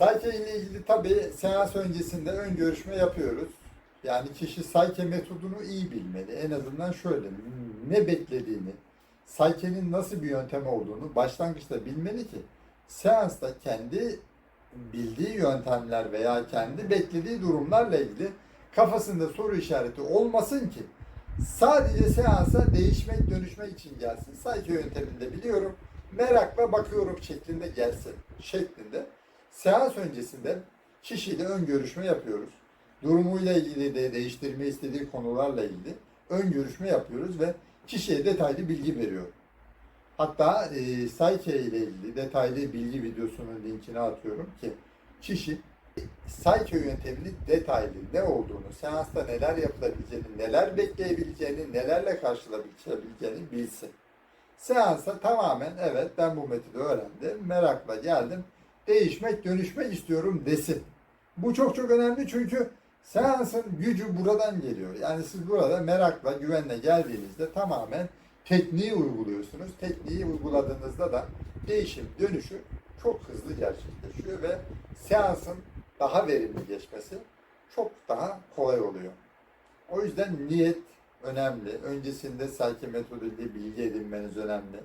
Sayke ile ilgili tabii seans öncesinde ön görüşme yapıyoruz. Yani kişi sayke metodunu iyi bilmeli. En azından şöyle ne beklediğini, saykenin nasıl bir yöntem olduğunu başlangıçta bilmeli ki seansta kendi bildiği yöntemler veya kendi beklediği durumlarla ilgili kafasında soru işareti olmasın ki sadece seansa değişmek dönüşmek için gelsin. Sayke yönteminde biliyorum merakla bakıyorum şeklinde gelsin şeklinde. Seans öncesinde kişiyle ön görüşme yapıyoruz. Durumuyla ilgili de değiştirme istediği konularla ilgili ön görüşme yapıyoruz ve kişiye detaylı bilgi veriyor. Hatta e, Sayke ile ilgili detaylı bilgi videosunun linkini atıyorum ki kişi Sayke yönteminin detaylı ne olduğunu, seansta neler yapılabileceğini, neler bekleyebileceğini, nelerle karşılaşabileceğini bilsin. Seansa tamamen evet ben bu metodu öğrendim, merakla geldim, değişmek, dönüşmek istiyorum desin. Bu çok çok önemli çünkü seansın gücü buradan geliyor. Yani siz burada merakla, güvenle geldiğinizde tamamen tekniği uyguluyorsunuz. Tekniği uyguladığınızda da değişim, dönüşü çok hızlı gerçekleşiyor ve seansın daha verimli geçmesi çok daha kolay oluyor. O yüzden niyet önemli. Öncesinde sayki metoduyla bilgi edinmeniz önemli.